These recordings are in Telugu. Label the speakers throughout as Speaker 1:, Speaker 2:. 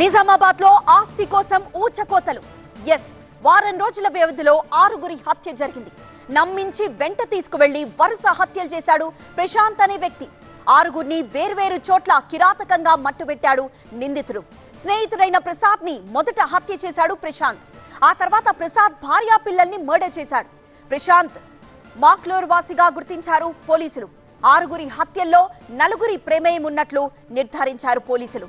Speaker 1: నిజామాబాద్లో ఆస్తి కోసం ఊచకోతలు. ఎస్ వారం రోజుల వ్యవధిలో ఆరుగురి హత్య జరిగింది. నమ్మించి వెంట తీసుకువెళ్ళి వరుస హత్యలు చేశాడు ప్రశాంత్ అనే వ్యక్తి. ఆరుగురిని వేర్వేరు చోట్ల కిరాతకంగా మట్టుబెట్టాడు నిందితుడు. స్నేహితుడైన ప్రసాద్ని మొదట హత్య చేశాడు ప్రశాంత్. ఆ తర్వాత ప్రసాద్ భార్యా పిల్లల్ని మర్డర్ చేశాడు. ప్రశాంత్ మాక్లూర్ వాసిగా గుర్తించారు పోలీసులు. ఆరుగురి హత్యల్లో నలుగురి ప్రమేయం ఉన్నట్లు నిర్ధారించారు పోలీసులు.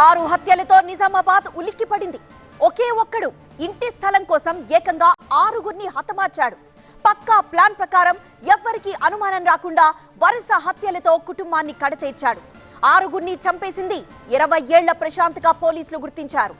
Speaker 1: ఆరు హత్యలతో నిజామాబాద్ ఉలిక్కిపడింది. ఒకే ఒక్కడు ఇంటి స్థలం కోసం ఏకంగా ఆరుగురిని హతమార్చాడు. పక్కా ప్లాన్ ప్రకారం ఎవ్వరికీ అనుమానం రాకుండా వరుస హత్యలతో కుటుంబాన్ని కడతీర్చాడు. ఆరుగురిని చంపేసింది ఇరవై ఏళ్ళ ప్రశాంత్గా పోలీసులు గుర్తించారు.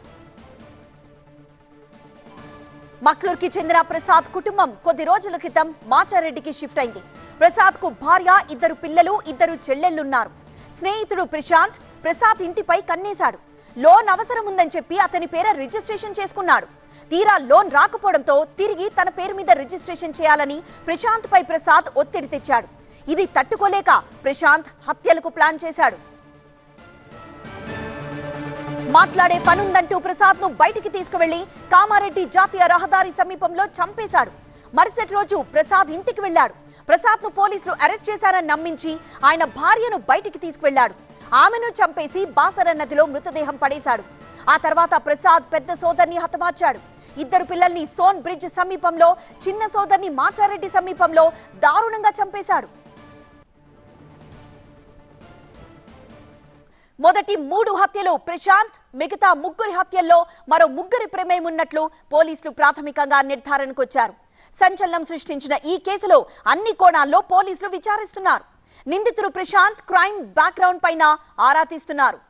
Speaker 1: మక్లూర్కి చెందిన ప్రసాద్ కుటుంబం కొద్ది రోజుల క్రితం మాచారెడ్డికి షిఫ్ట్ అయింది. ప్రసాద్కు భార్య ఇద్దరు పిల్లలు ఇద్దరు చెల్లెళ్ళున్నారు స్నేహితుడు ప్రశాంత్ ప్రసాద్ ఇంటిపై కన్నేశాడు. లోన్ అవసరం ఉందని చెప్పి అతని పేర రిజిస్ట్రేషన్ చేసుకున్నాడు. తీరా లోన్ రాకపోవడంతో తిరిగి తన పేరు మీద రిజిస్ట్రేషన్ చేయాలని ప్రశాంత్ పై ప్రసాద్ ఒత్తిడి తెచ్చాడు. ఇది తట్టుకోలేక ప్రశాంత్ హత్యలకు ప్లాన్ చేశాడు. మాట్లాడే పనుందంటూ ప్రసాద్ను బయటికి తీసుకువెళ్ళి కామారెడ్డి జాతీయ రహదారి సమీపంలో చంపేశాడు. మరుసటి రోజు ప్రసాద్ ఇంటికి వెళ్ళాడు ప్రసాద్ను పోలీసులు అరెస్ట్ చేశారని నమ్మించి ఆయన భార్యను బయటికి తీసుకువెళ్ళాడు ఆమెను చంపేసి బాసర నదిలో మృతదేహం పడేశాడు. ఆ తర్వాత ప్రసాద్ పెద్ద సోదరిని హతమార్చాడు. ఇద్దరు పిల్లల్ని సోన్ బ్రిడ్జ్ సమీపంలో చిన్న సోదరిని మాచారెడ్డి సమీపంలో దారుణంగా చంపేశాడు. మొదటి మూడు హత్యలు ప్రశాంత్ మిగతా ముగ్గురి హత్యల్లో మరో ముగ్గురి ప్రమేయం ఉన్నట్లు పోలీసులు ప్రాథమికంగా నిర్ధారణకు వచ్చారు. సంచలనం సృష్టించిన ఈ కేసులో అన్ని కోణాల్లో పోలీసులు విచారిస్తున్నారు. నిందితుడు ప్రశాంత్ క్రైమ్ బ్యాక్గ్రౌండ్ పైన ఆరా తీస్తున్నారు.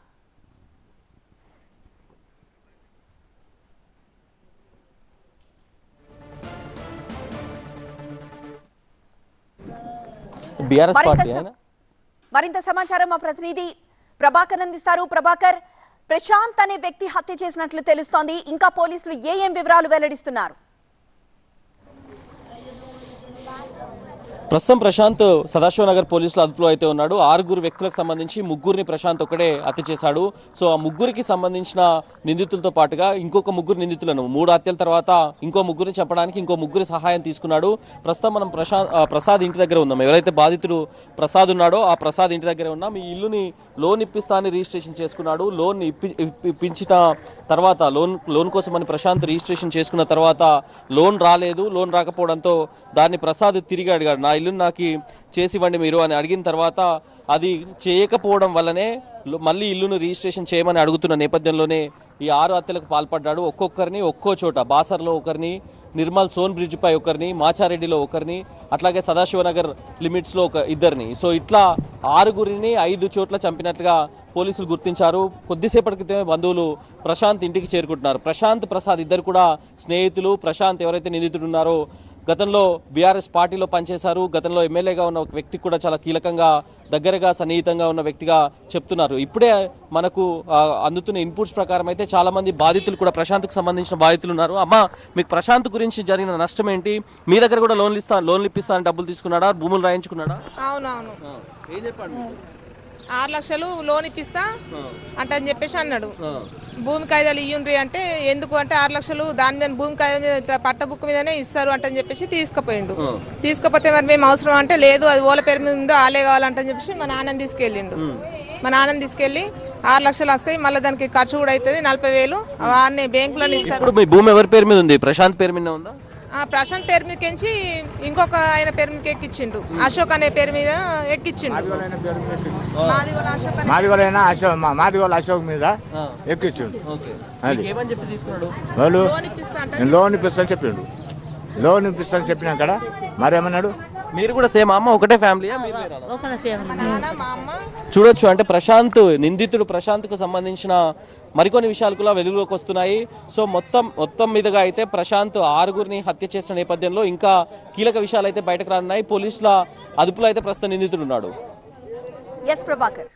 Speaker 1: మరింత సమాచారం మా ప్రతినిధి ప్రభాకర్ అందిస్తారు. ప్రభాకర్ ప్రశాంత్ అనే వ్యక్తి హత్య చేసినట్లు తెలుస్తోంది. ఇంకా పోలీసులు ఏ ఏం వివరాలు వెల్లడిస్తున్నారు?
Speaker 2: ప్రస్తుతం ప్రశాంత్ సదాశివ నగర్ పోలీసులు అదుపులో అయితే ఉన్నాడు. ఆరుగురు వ్యక్తులకు సంబంధించి ముగ్గురిని ప్రశాంత్ ఒకడే హత్య చేశాడు. సో ఆ ముగ్గురికి సంబంధించిన నిందితులతో పాటుగా ఇంకొక ముగ్గురు నిందితులను మూడు హత్యల తర్వాత ఇంకో ముగ్గురిని చంపడానికి ఇంకో ముగ్గురి సహాయం తీసుకున్నాడు. ప్రస్తుతం మనం ప్రశాంత్ ఆ, ప్రసాద్ ఇంటి దగ్గర ఉన్నాం. ఎవరైతే బాధితుడు ప్రసాద్ ఉన్నాడో ఆ ప్రసాద్ ఇంటి దగ్గర ఉన్నాం. ఈ ఇల్లుని లోన్ ఇప్పిస్తా అని రిజిస్ట్రేషన్ చేసుకున్నాడు. లోన్ ఇప్పి ఇప్పించిన తర్వాత లోన్ లోన్ కోసం అని ప్రశాంత్ రిజిస్ట్రేషన్ చేసుకున్న తర్వాత లోన్ రాలేదు. లోన్ రాకపోవడంతో దాన్ని ప్రసాద్ తిరిగి అడిగాడు. నా ఇల్లును నాకు చేసివ్వండి మీరు అని అడిగిన తర్వాత అది చేయకపోవడం వల్లనే మళ్ళీ ఇల్లును రిజిస్ట్రేషన్ చేయమని అడుగుతున్న నేపథ్యంలోనే ఈ ఆరు హత్యలకు పాల్పడ్డాడు. ఒక్కొక్కరిని ఒక్కో చోట బాసర్లో ఒకరిని నిర్మల్ సోన్ బ్రిడ్జ్ పై ఒకరిని మాచారెడ్డిలో ఒకరిని అట్లాగే సదాశివనగర్ లిమిట్స్లో ఒక ఇద్దరిని. సో ఇట్లా ఆరుగురిని ఐదు చోట్ల చంపినట్లుగా పోలీసులు గుర్తించారు. కొద్దిసేపటి క్రితమే బంధువులు ప్రశాంత్ ఇంటికి చేరుకుంటున్నారు. ప్రశాంత్ ప్రసాద్ ఇద్దరు కూడా స్నేహితులు. ప్రశాంత్ ఎవరైతే నిందితుడు ఉన్నారో గతంలో బీఆర్ఎస్ పార్టీలో పనిచేశారు. గతంలో ఎమ్మెల్యేగా ఉన్న ఒక వ్యక్తి కూడా చాలా కీలకంగా దగ్గరగా సన్నిహితంగా ఉన్న వ్యక్తిగా చెప్తున్నారు. ఇప్పుడే మనకు అందుతున్న ఇన్పుట్స్ ప్రకారం అయితే చాలా మంది బాధితులు కూడా ప్రశాంత్కు సంబంధించిన బాధితులు ఉన్నారు. అమ్మ మీకు ప్రశాంత్ గురించి జరిగిన నష్టం ఏంటి? మీ దగ్గర కూడా లోన్లు ఇస్తా లోన్లు ఇప్పిస్తానని డబ్బులు తీసుకున్నాడా? భూములు రాయించుకున్నాడా?
Speaker 3: అవునవును.
Speaker 2: ఏం చెప్పండి?
Speaker 3: ఆరు లక్షలు లోన్ ఇప్పిస్తా అంటే అని చెప్పేసి అన్నాడు. భూమి కాయిదాలు ఇయ్యుండ్రి అంటే ఎందుకు అంటే ఆరు లక్షలు దాని మీద భూమి కాయిదా మీద ఇట్లా పట్ట బుక్ మీదనే ఇస్తారు అంటే అని చెప్పేసి తీసుకుపోయిండు. తీసుకపోతే మరి మేము అవసరం అంటే లేదు అది ఓల పేరు మీద ఉందో ఆలే కావాలంటని చెప్పేసి మా నాన్నని తీసుకెళ్ళిండు. మా నాన్నని తీసుకెళ్ళి ఆరు లక్షలు వస్తాయి మళ్ళీ దానికి ఖర్చు కూడా అవుతుంది నలభై వేలు వాడిని బ్యాంకులోనే ఇస్తారు.
Speaker 2: భూమి ఎవరి పేరు మీద ఉంది? ప్రశాంత్ పేరు మీద ఉందా?
Speaker 3: ప్రశాంత్ పేరు మీదకించి ఇంకొక ఆయన పేరు మీదకి ఎక్కిచ్చిండు అశోక్ అనే పేరు మీద ఎక్కిచ్చిండు. మాది కూడా అశోక్
Speaker 4: మా అశోక్ మీద
Speaker 2: ఆ,
Speaker 4: ఎక్కించుండు
Speaker 2: ఓకే.
Speaker 4: అది.
Speaker 2: మీకు ఏమని చెప్పి తీసుకున్నాడు?
Speaker 4: వాళ్ళు
Speaker 3: లోన్
Speaker 4: నేను ఇప్పిస్తాను చెప్పిండు. లోన్ ఇప్పిస్తాను చెప్పినా కదా మరేమన్నాడు?
Speaker 2: మీరు కూడా సేమ్ అమ్మ ఒకటే
Speaker 5: ఫ్యామిలీ
Speaker 3: నాన్న మా అమ్మ.
Speaker 2: చూడొచ్చు అంటే ప్రశాంత్ నిందితుడు ప్రశాంత్కు సంబంధించిన మరికొన్ని విషయాలు కూడా వెలుగులోకి వస్తున్నాయి. సో మొత్తం మొత్తం మీదుగా అయితే ప్రశాంత్ ఆరుగురిని హత్య చేసిన నేపథ్యంలో ఇంకా కీలక విషయాలు అయితే బయటకు రానున్నాయి. పోలీసుల అదుపులో అయితే ప్రస్తుతం నిందితుడున్నాడు
Speaker 1: ఎస్ ప్రభాకర్